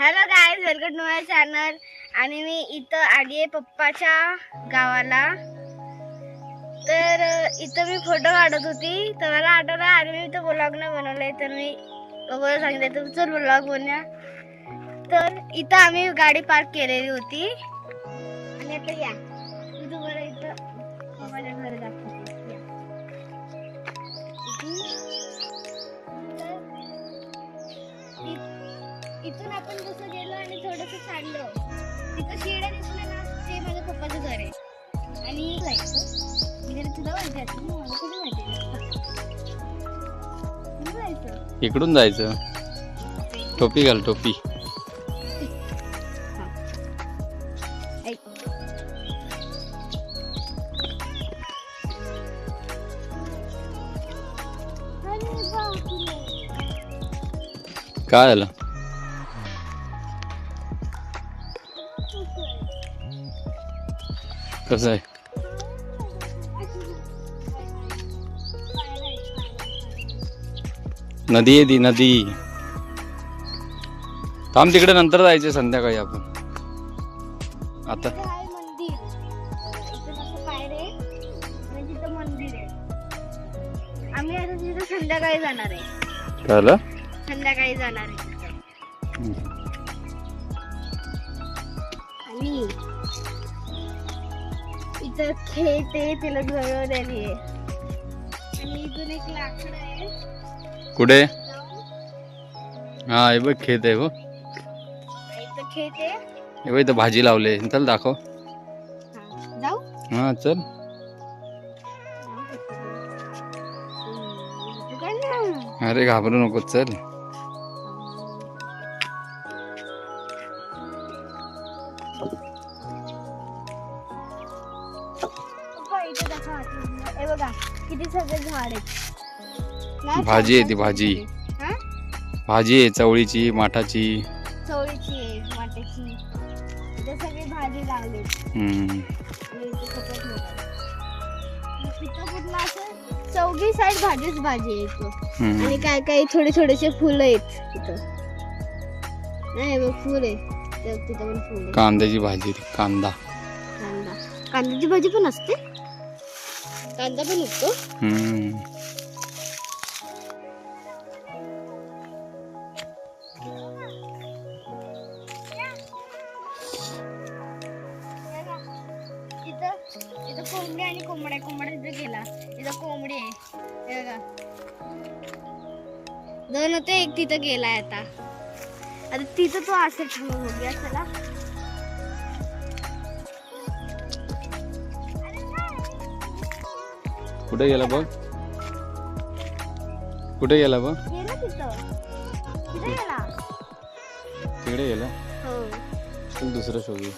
Hello guys welcome to my channel आणि मी इथं आली आहे पप्पाच्या गावाला. तर इथं मी फोटो काढत होती. तर मला आठवला आणि मी इथं ब्लॉग नाही बनवलंय तर मी बघायला सांगितलं तर चल ब्लॉग बनवूया तर इथं आम्ही गाडी पार्क केलेली होती. आणि आता या. मी तुम्हाला इथं माझ्या घर दाखवते. इथून आपण चाललो. तिथं शिड्या दिसल्या ना ते माझ्या पप्पाचं घर आहे. आणि जायचं मी तरी तुला माहिती ना, मला माहिती आहे? कुठं जायचं इकडून जायचं. टोपी घाल टोपी. ऐक. काय आलं? कसं आहे? नदी आहे ती नदी. थांब तिकडे नंतर जायचे संध्याकाळी आपण. आता. संध्याकाळी जाणार आहे. संध्याकाळी जाणार आहे आणि इथं खेळ ते तिला जळवलेली आहे आणि इथून एक लाकड आहे. कुठे. हा हे बघ खेत आहे हो. इथं आहे. हे बघ इथं भाजी लावले चल दाखव. हा, जाऊ? हा चल. अरे घाबरू नको चल. हे बघा किती सगळे झाड आहेत. भाजी आहे ती भाजी. भाजी आहे चवळीची माठाची. चवळीची आहे सगळी भाजी लावली चौघी साईड भाजीच भाजी आहे. आणि काय काय थोडे थोडेसे फुलं आहेत इथं. नाही बघ फुल आहे. तिथं पण फुल कांद्याची भाजी कांदा. कांदा. कांद्याची भाजी पण असते? कांदा पण उगतो इथं इथं कोंबडी आणि कोंबड्या कोंबड्या तिथे गेला. इथं कोंबडी आहे. दोन होते एक तिथं गेलाय आता. आता तिथं तो असेल थांबा बघूया. चला. कुठे गेला बघ? कुठे गेला बघ? गेला तिथं. तिथे गेला? तिकडे गेला? हो. दुसरं शोधू.